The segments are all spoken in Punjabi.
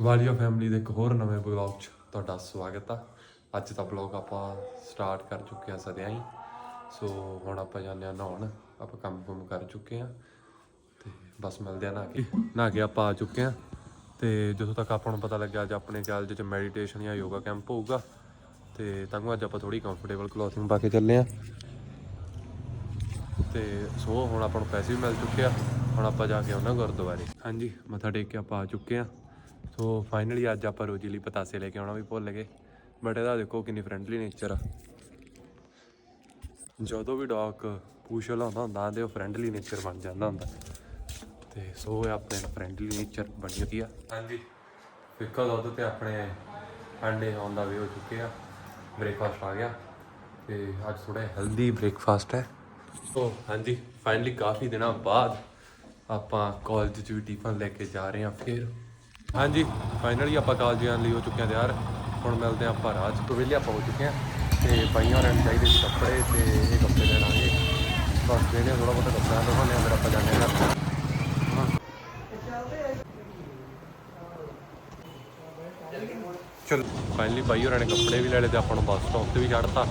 ਵਾਲੀਆ ਫੈਮਿਲੀ ਦੇ ਇੱਕ ਹੋਰ ਨਵੇਂ ਬਲੌਗ 'ਚ ਤੁਹਾਡਾ ਸਵਾਗਤ ਆ। ਅੱਜ ਦਾ ਬਲੌਗ ਆਪਾਂ ਸਟਾਰਟ ਕਰ ਚੁੱਕੇ ਆ ਸਦਿਆਂ ਹੀ। ਸੋ ਹੁਣ ਆਪਾਂ ਜਾਂਦੇ ਆ ਨਹਾਉਣ। ਆਪਾਂ ਕੰਮ ਕੁਮ ਕਰ ਚੁੱਕੇ ਆ। ਤੇ ਬਸ ਮਿਲਦੇ ਆ ਨਾ ਕੇ। ਨਹਾ ਕੇ ਆਪਾਂ ਆ ਚੁੱਕੇ ਆ। ਤੇ ਜਦੋਂ ਤੱਕ ਆਪਾਂ ਨੂੰ ਪਤਾ ਲੱਗਿਆ ਅੱਜ ਆਪਣੇ ਕਾਲਜ 'ਚ ਮੈਡੀਟੇਸ਼ਨ ਜਾਂ ਯੋਗਾ ਕੈਂਪ ਹੋਊਗਾ, ਤੇ ਤਾਂ ਅੱਜ ਆਪਾਂ ਥੋੜੀ ਕੰਫਰਟੇਬਲ ਕਲੋਥਿੰਗ ਪਾ ਕੇ ਚੱਲੇ ਆ। ਤੇ ਸੋ ਹੁਣ ਆਪਾਂ ਨੂੰ ਪੈਸੇ ਵੀ ਮਿਲ ਚੁੱਕੇ ਆ। ਹੁਣ ਆਪਾਂ ਜਾ ਕੇ ਆਉਣਾ ਗੁਰਦੁਆਰੇ। ਹਾਂਜੀ, ਮੱਥਾ ਟੇਕ ਕੇ ਆਪਾਂ ਆ ਚੁੱਕੇ ਆ। ਸੋ ਫਾਈਨਲੀ ਅੱਜ ਆਪਾਂ ਰੋਜੀ ਲਈ ਪਤਾਸੇ ਲੈ ਕੇ ਆਉਣਾ ਵੀ ਭੁੱਲ ਗਏ। ਬਟ ਇਹਦਾ ਦੇਖੋ ਕਿੰਨੀ ਫਰੈਂਡਲੀ ਨੇਚਰ ਆ। ਜਦੋਂ ਵੀ ਡੌਗ ਪੂਛ ਲਾਉਂਦਾ ਹੁੰਦਾ ਤੇ ਉਹ ਫਰੈਂਡਲੀ ਨੇਚਰ ਬਣ ਜਾਂਦਾ ਹੁੰਦਾ। ਤੇ ਸੋ ਇਹ ਆਪਣੇ ਫਰੈਂਡਲੀ ਨੇਚਰ ਬਣੀ ਹੋਈ ਆ। ਹਾਂਜੀ। ਫਿੱਕਾ ਦੁੱਧ ਤੇ ਆਪਣੇ ਅੰਡੇ ਆਉਣ ਦਾ ਵੀ ਹੋ ਚੁੱਕੇ ਆ। ਬ੍ਰੇਕਫਾਸਟ ਆ ਗਿਆ। ਤੇ ਅੱਜ ਥੋੜਾ ਹੈਲਦੀ ਬ੍ਰੇਕਫਾਸਟ ਹੈ। ਸੋ ਹਾਂਜੀ ਫਾਈਨਲੀ ਕਾਫੀ ਦਿਨਾਂ ਬਾਅਦ ਆਪਾਂ ਕਾਲਜ 'ਚ ਵੀ ਟਿਫਨ ਲੈ ਕੇ ਜਾ ਰਹੇ ਹਾਂ ਫਿਰ। ਹਾਂਜੀ ਫਾਈਨਲੀ ਆਪਾਂ ਕਾਲਜ ਜਾਣ ਲਈ ਹੋ ਚੁੱਕੇ ਹਾਂ ਤਿਆਰ। ਹੁਣ ਮਿਲਦੇ ਹਾਂ ਆਪਾਂ ਰਾਜ ਤੋਂ ਵਿਹਲੇ ਆਪਾਂ ਹੋ ਚੁੱਕੇ ਹਾਂ। ਤੇ ਬਾਈਆਂ ਹੋਰਾਂ ਨੂੰ ਚਾਹੀਦੇ ਸੀ ਕੱਪੜੇ ਤੇ ਇਹ ਕੱਪੜੇ ਲੈ ਲਾਂਗੇ। ਬਸ ਜਿਹੜੇ ਥੋੜਾ ਬਹੁਤਾ ਕੱਪੜਾ ਦਿਖਾਉਂਦੇ ਹਾਂ, ਫਿਰ ਆਪਾਂ ਜਾਂਦੇ ਹਾਂ ਘਰ। ਹਾਂ ਫਾਈਨਲੀ ਬਾਈ ਹੋਰਾਂ ਨੇ ਕੱਪੜੇ ਵੀ ਲੈ ਲਏ ਤੇ ਆਪਾਂ ਨੂੰ ਬੱਸ ਸਟਾਪ ਤੇ ਵੀ ਛੱਡਤਾ।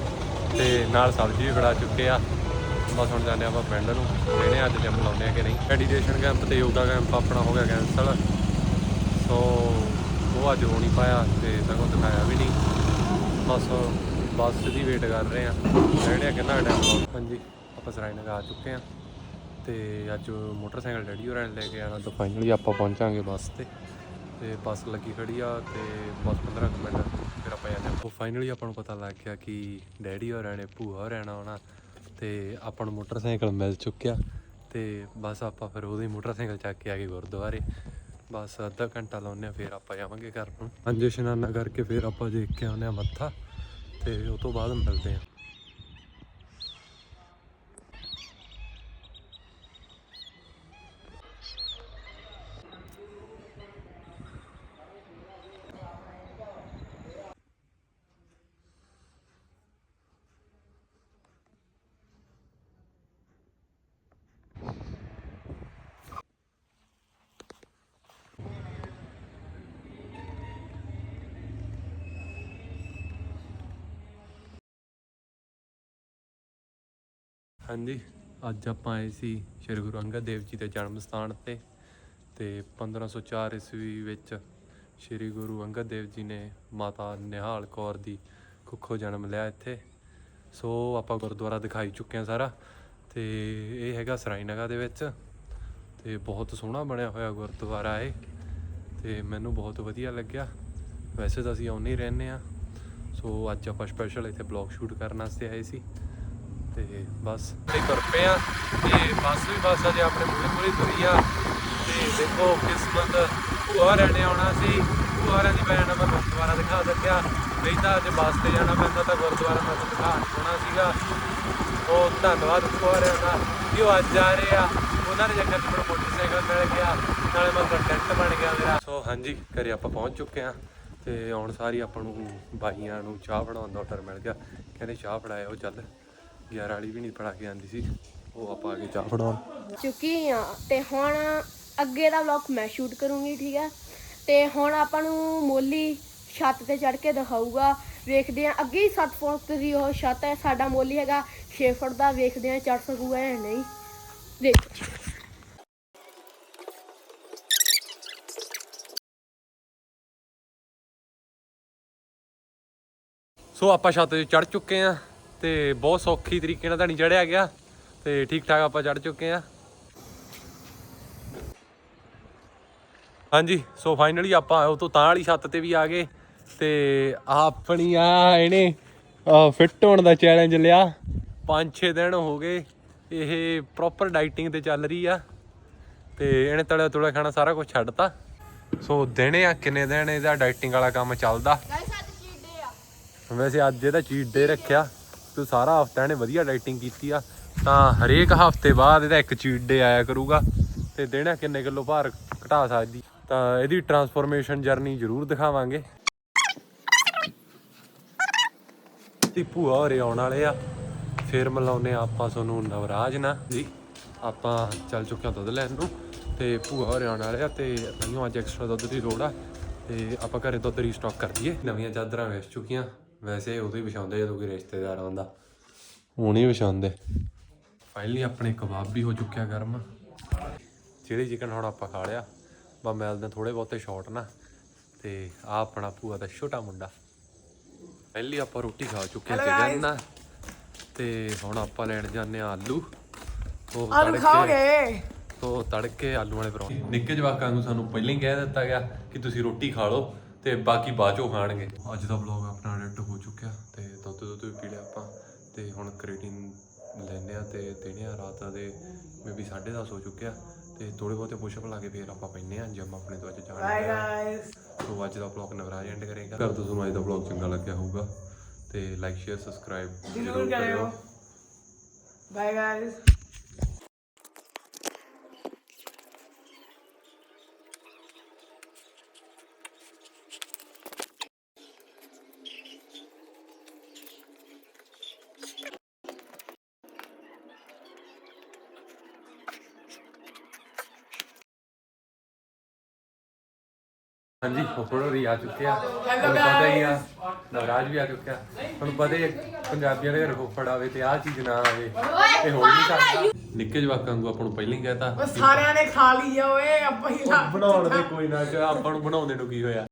ਤੇ ਨਾਲ ਸਬਜ਼ੀ ਵੀ ਫੜਾ ਚੁੱਕੇ ਆ। ਬਸ ਹੁਣ ਜਾਂਦੇ ਆਪਾਂ ਪਿੰਡ ਨੂੰ। ਇਹਨੇ ਅੱਜ ਜਿਮ ਲਾਉਂਦੇ ਆ ਕਿ ਨਹੀਂ। ਮੈਡੀਟੇਸ਼ਨ ਕੈਂਪ ਤੇ ਯੋਗਾ ਕੈਂਪ ਆਪਣਾ ਹੋ ਗਿਆ ਕੈਂਸਲ ਸੋ ਉਹ ਅੱਜ ਹੋ ਨਹੀਂ ਪਾਇਆ ਤੇ ਸਗੋਂ ਦਿਖਾਇਆ ਵੀ ਨਹੀਂ। ਬਸ ਬੱਸ ਦੀ ਵੇਟ ਕਰ ਰਹੇ ਆ। ਜਿਹੜੇ ਕਿੰਨਾ ਟਾਈਮ ਲਾਉ ਹਾਂਜੀ, ਆਪਾਂ ਸਰਾਇਨਗ ਆ ਚੁੱਕੇ ਆ ਤੇ ਅੱਜ ਮੋਟਰਸਾਈਕਲ ਡੈਡੀ ਹੋਰਾਂ ਲੈ ਕੇ ਆਣਾ ਤਾਂ ਫਾਈਨਲੀ ਆਪਾਂ ਪਹੁੰਚਾਂਗੇ ਬੱਸ ਤੇ। ਤੇ ਬੱਸ ਲੱਗੀ ਖੜੀ ਆ ਤੇ ਬਸ 15 ਕੁ ਮਿੰਟ ਫਿਰ ਆਪਾਂ ਜਾਂਦੇ ਹਾਂ ਫਾਈਨਲੀ ਆਪਾਂ ਨੂੰ ਪਤਾ ਲੱਗ ਗਿਆ ਕਿ ਡੈਡੀ ਹੋਰਾਂ ਨੇ, ਭੂਆ ਹੋਰਾਂ ਨੇ ਆਉਣਾ ਤੇ ਆਪਾਂ ਨੂੰ ਮੋਟਰਸਾਈਕਲ ਮਿਲ ਚੁੱਕਿਆ ਤੇ ਬਸ ਆਪਾਂ ਫਿਰ ਉਹਦੇ ਮੋਟਰਸਾਈਕਲ ਚੱਕ ਕੇ ਆ ਗਏ ਗੁਰਦੁਆਰੇ। ਬਸ ਅੱਧਾ ਘੰਟਾ ਲਾਉਂਦੇ ਆ ਫਿਰ ਆਪਾਂ ਜਾਵਾਂਗੇ ਘਰ ਨੂੰ। ਪੰਜ ਇਸ਼ਨਾਨਾ ਕਰਕੇ ਫਿਰ ਆਪਾਂ ਦੇਖ ਕੇ ਆਉਂਦੇ ਆ ਮੱਥਾ ਤੇ ਉਸ ਤੋਂ ਬਾਅਦ ਮਿਲਦੇ ਆ ਹਾਂਜੀ। ਅੱਜ ਆਪਾਂ ਆਏ ਸੀ ਸ਼੍ਰੀ ਗੁਰੂ ਅੰਗਦ ਦੇਵ ਜੀ ਦੇ ਜਨਮ ਸਥਾਨ ਤੇ ਤੇ 1504 ਈਸਵੀ ਵਿੱਚ ਸ਼੍ਰੀ ਗੁਰੂ ਅੰਗਦ ਦੇਵ ਜੀ ਨੇ ਮਾਤਾ ਨਿਹਾਲ ਕੌਰ ਦੀ ਕੁੱਖੋਂ ਜਨਮ ਲਿਆ ਇੱਥੇ। ਸੋ ਆਪਾਂ ਗੁਰਦੁਆਰਾ ਦਿਖਾਈ ਚੁੱਕੇ ਹਾਂ ਸਾਰਾ ਤੇ ਇਹ ਹੈਗਾ ਸਰਾਈਨਗਰ ਦੇ ਵਿੱਚ ਤੇ ਬਹੁਤ ਸੋਹਣਾ ਬਣਿਆ ਹੋਇਆ ਗੁਰਦੁਆਰਾ ਇਹ ਤੇ ਮੈਨੂੰ ਬਹੁਤ ਵਧੀਆ ਲੱਗਿਆ। ਵੈਸੇ ਤਾਂ ਅਸੀਂ ਆਉਂਦੇ ਹੀ ਰਹਿੰਦੇ ਆ ਸੋ ਅੱਜ ਆਪਾਂ ਸਪੈਸ਼ਲ ਇੱਥੇ ਬਲੌਗ ਸ਼ੂਟ ਕਰਨ ਵਾਸਤੇ ਆਏ ਸੀ। ਤੇ ਬਸ। ਤੇ ਤੁਰ ਪਏ ਆ ਤੇ ਬੱਸ ਵੀ ਬੱਸ ਅਜੇ ਆਪਣੇ ਮੂਹਰੇ ਮੂਹਰੇ ਤੁਰੀ ਆ। ਤੇ ਦੇਖੋ ਕਿਸਮਤ ਭੂਆ ਰਹਿਣੇ ਆਉਣਾ ਸੀ। ਭੂਆ ਦੀ ਭੈਣ ਮੈਂ ਗੁਰਦੁਆਰਾ ਦਿਖਾ ਸਕਿਆ। ਨਹੀਂ ਤਾਂ ਅੱਜ ਬੱਸ ਤੇ ਜਾਣਾ ਪੈਂਦਾ ਤਾਂ ਗੁਰਦੁਆਰਾ ਮੈਂ ਦਿਖਾ ਹੋਣਾ ਸੀਗਾ। ਉਹ ਧੰਨਵਾਦ ਭੂਆ ਦਾ ਕਿ ਉਹ ਅੱਜ ਆ ਰਹੇ ਆ। ਉਹਨਾਂ ਦੇ ਜੰਗਲ 'ਚ ਮੈਨੂੰ ਮੋਟਰਸਾਈਕਲ ਮਿਲ ਗਿਆ। ਨਾਲੇ ਮੈਂ ਕੰਟੈਂਟ ਬਣ ਗਿਆ ਮੇਰਾ। ਸੋ ਹਾਂਜੀ, ਘਰੇ ਆਪਾਂ ਪਹੁੰਚ ਚੁੱਕੇ ਆ ਤੇ ਆਉਣ ਸਾਰੀ ਆਪਾਂ ਨੂੰ ਬਾਈਆਂ ਨੂੰ ਚਾਹ ਬਣਾਉਣ ਦਾ ਆਰਡਰ ਮਿਲ ਗਿਆ। ਕਹਿੰਦੇ ਚਾਹ ਫੜਾਇਆ ਉਹ ਚੱਲ। 11 ਵਾਲੀ ਵੀ ਨਹੀਂ ਫੜਾ ਕੇ ਆਂਦੀ ਸੀ। ਉਹ ਆਪਾਂ ਆ ਕੇ ਚਾਹ ਫੜਾਉਣ ਚੁੱਕੀ ਆ ਤੇ ਹੁਣ ਅੱਗੇ ਦਾ ਵਲੌਗ ਮੈਂ ਸ਼ੂਟ ਕਰੂੰਗੀ ਠੀਕ ਹੈ ਤੇ ਹੁਣ ਆਪਾਂ ਨੂੰ ਮੋਲੀ ਛੱਤ ਤੇ ਚੜ ਕੇ ਦਿਖਾਊਗਾ। ਵੇਖਦੇ ਆ ਅੱਗੇ ਹੀ 7 ਫੁੱਟ ਦੀ ਉਹ ਛੱਤ ਹੈ ਸਾਡਾ ਮੋਲੀ ਹੈਗਾ 6 ਫੁੱਟ ਦਾ। ਵੇਖਦੇ ਆ ਚੜ ਸਕੂਗਾ ਜਾਂ ਨਹੀਂ। ਦੇਖ ਸੋ ਆਪਾਂ ਛੱਤ ਤੇ ਚੜ ਚੁੱਕੇ ਆ। ਤੇ ਬਹੁਤ ਸੌਖੀ ਤਰੀਕੇ ਨਾਲ ਨਹੀਂ ਚੜਿਆ ਗਿਆ ਤੇ ਠੀਕ ਠਾਕ ਆਪਾਂ ਚੜ ਚੁੱਕੇ ਆ ਹਾਂਜੀ ਸੋ ਫਾਈਨਲੀ ਆਪਾਂ ਉਹ ਤੋਂ ਤਾਂ ਵਾਲੀ ਛੱਤ ਤੇ ਵੀ ਆ ਗਏ ਤੇ ਆਪਣੀ ਆ ਇਹਨੇ ਫਿੱਟ ਹੋਣ ਦਾ ਚੈਲੰਜ ਲਿਆ। 5-6 ਦਿਨ ਹੋ ਗਏ ਇਹ ਪ੍ਰੋਪਰ ਡਾਈਟਿੰਗ ਤੇ ਚੱਲ ਰਹੀ ਆ ਤੇ ਇਹਨੇ ਤਲਿਆ ਤੁਲਿਆ ਖਾਣਾ ਸਾਰਾ ਕੁਝ ਛੱਡਤਾ। ਸੋ ਦਿਨੇ ਆ ਕਿੰਨੇ ਦਿਨ ਇਹਦਾ ਡਾਈਟਿੰਗ ਵਾਲਾ ਕੰਮ ਚੱਲਦਾ? ਵੈਸੇ ਅੱਜ ਇਹਦਾ ਚੀਟ ਡੇ ਰੱਖਿਆ। ਤੇ ਸਾਰਾ ਹਫਤਾ ਇਹਨੇ ਵਧੀਆ ਡਾਈਟਿੰਗ ਕੀਤੀ ਆ ਤਾਂ ਹਰੇਕ ਹਫ਼ਤੇ ਬਾਅਦ ਇਹਦਾ ਇੱਕ ਚੀਟ ਡੇ ਆਇਆ ਕਰੂਗਾ ਤੇ ਦੇਣਾ ਕਿੰਨੇ ਕਿਲੋ ਭਾਰ ਘਟਾ ਸਕਦੀ। ਤਾਂ ਇਹਦੀ ਟਰਾਂਸਫੋਰਮੇਸ਼ਨ ਜਰਨੀ ਜ਼ਰੂਰ ਦਿਖਾਵਾਂਗੇ। ਤੇ ਭੂਆ ਹੋਰੇ ਆਉਣ ਵਾਲੇ ਆ ਫਿਰ ਮਿਲਾਉਨੇ ਆਪਾਂ ਤੁਹਾਨੂੰ ਨਵਰਾਜ ਨਾ ਜੀ। ਆਪਾਂ ਚੱਲ ਚੁੱਕੇ ਹਾਂ ਦੁੱਧ ਲੈਣ ਨੂੰ ਤੇ ਭੂਆ ਹੋਰੇ ਆਉਣ ਵਾਲੇ ਆ ਤੇ ਮੈਨੂੰ ਅੱਜ ਐਕਸਟਰਾ ਦੁੱਧ ਦੀ ਲੋੜ ਆ ਤੇ ਆਪਾਂ ਘਰੇ ਦੁੱਧ ਰੀਸਟਾਕ ਕਰ ਦਈਏ। ਨਵੀਆਂ ਚਾਦਰਾਂ ਵੇਚ ਚੁੱਕੀਆਂ। ਵੈਸੇ ਉਦੋਂ ਹੀ ਵਿਛਾਉਂਦੇ ਜਦੋਂ ਕੋਈ ਰਿਸ਼ਤੇਦਾਰ ਆਉਂਦਾ। ਹੁਣ ਹੀ ਵਿਛਾਉਂਦੇ। ਫਾਈਨਲੀ ਆਪਣੇ ਕਬਾਬ ਵੀ ਹੋ ਚੁੱਕਿਆ ਗਰਮ ਚਿਲੀ ਚਿਕਨ ਹੁਣ ਆਪਾਂ ਖਾ ਲਿਆ। ਬਾ ਮਿਲਦੇ ਥੋੜੇ ਬਹੁਤੇ ਸ਼ਾਰਟ ਨਾ ਤੇ ਆ ਆਪਣਾ ਭੂਆ ਦਾ ਛੋਟਾ ਮੁੰਡਾ। ਪਹਿਲੀ ਆਪਾਂ ਰੋਟੀ ਖਾ ਚੁੱਕੇ ਸੀਗੇ ਨਾ ਤੇ ਹੁਣ ਆਪਾਂ ਲੈਣ ਜਾਂਦੇ ਆ ਆਲੂ। ਉਹ ਆਲੂ ਖਾਓਗੇ? ਤੋ ਤੜਕੇ ਆਲੂ ਵਾਲੇ ਪਰੌਂਠੇ। ਨਿੱਕੇ ਜਵਾਕਾਂ ਨੂੰ ਸਾਨੂੰ ਪਹਿਲਾਂ ਹੀ ਕਹਿ ਦਿੱਤਾ ਗਿਆ ਕਿ ਤੁਸੀਂ ਰੋਟੀ ਖਾ ਲਓ। ਤੇ ਬਾਕੀ ਬਾਅਦ ਚੋਂ ਖਾਣਗੇ। ਅੱਜ ਦਾ ਵਲੌਗ ਆਪਣਾ ਐਡਿਟ ਹੋ ਚੁੱਕਿਆ ਤੇ ਦੁੱਧ ਦੁੱਧ ਵੀ ਪੀ ਲਿਆ ਆਪਾਂ ਤੇ ਹੁਣ ਕ੍ਰੀਟਿਨ ਲੈਨੇ ਆ ਤੇ ਦੇਣੇ ਆ ਰਾਤ ਦੇ ਮੇਬੀ 10:30 ਹੋ ਚੁੱਕਿਆ ਤੇ ਥੋੜੇ ਬਹੁਤੇ ਪੁਸ਼ਅਪ ਲਾ ਕੇ ਫੇਰ ਆਪਾਂ ਪੈਨੇ ਆ ਜਿਮ ਆਪਣੇ ਤੋਂ ਅੱਜ ਜਾਣਾ ਬਾਏ। ਗਾਇਸ ਸੋ ਅੱਜ ਦਾ ਵਲੌਗ ਨਵਰਾਜ ਐਂਡ ਕਰੇਗਾ। ਕਰ ਤੁਹਾਨੂੰ ਅੱਜ ਦਾ ਵਲੌਗ ਚੰਗਾ ਲੱਗਿਆ ਹੋਊਗਾ ਤੇ ਲਾਈਕ ਸ਼ੇਅਰ ਸਬਸਕ੍ਰਾਈਬ ਜ਼ਰੂਰ ਕਰਿਓ। ਬਾਏ ਗਾਇਸ ਹਾਂਜੀ ਫੁੱਫੜ ਹੋਰੀ ਆ ਚੁੱਕੇ ਆ ਤੁਹਾਨੂੰ ਪਤਾ ਹੀ ਆ ਨਵਰਾਜ ਵੀ ਆ ਚੁੱਕਿਆ। ਤੁਹਾਨੂੰ ਪਤਾ ਹੀ ਆ, ਪੰਜਾਬੀਆਂ ਦੇ ਘਰ ਫੁੱਫੜ ਆਵੇ ਤੇ ਆਹ ਚੀਜ਼ ਨਾ ਆਵੇ। ਇਹ ਹੋ ਨਹੀਂ ਸਕਦਾ ਨਿੱਕੇ ਜਵਾਕਾਂ ਨੂੰ ਆਪਾਂ ਨੂੰ ਪਹਿਲਾਂ ਹੀ ਕਹਿਤਾ। ਉਹ ਸਾਰਿਆਂ ਨੇ ਖਾ ਲਈ ਆ ਓਏ ਆਪਾਂ ਹੀ ਲਾ- ਬਣਾਉਣ ਦੇ ਕੋਈ ਨਾ ਕਿ ਆਪਾਂ ਨੂੰ ਬਣਾਉਂਦੇ ਨੂੰ ਕੀ ਹੋਇਆ?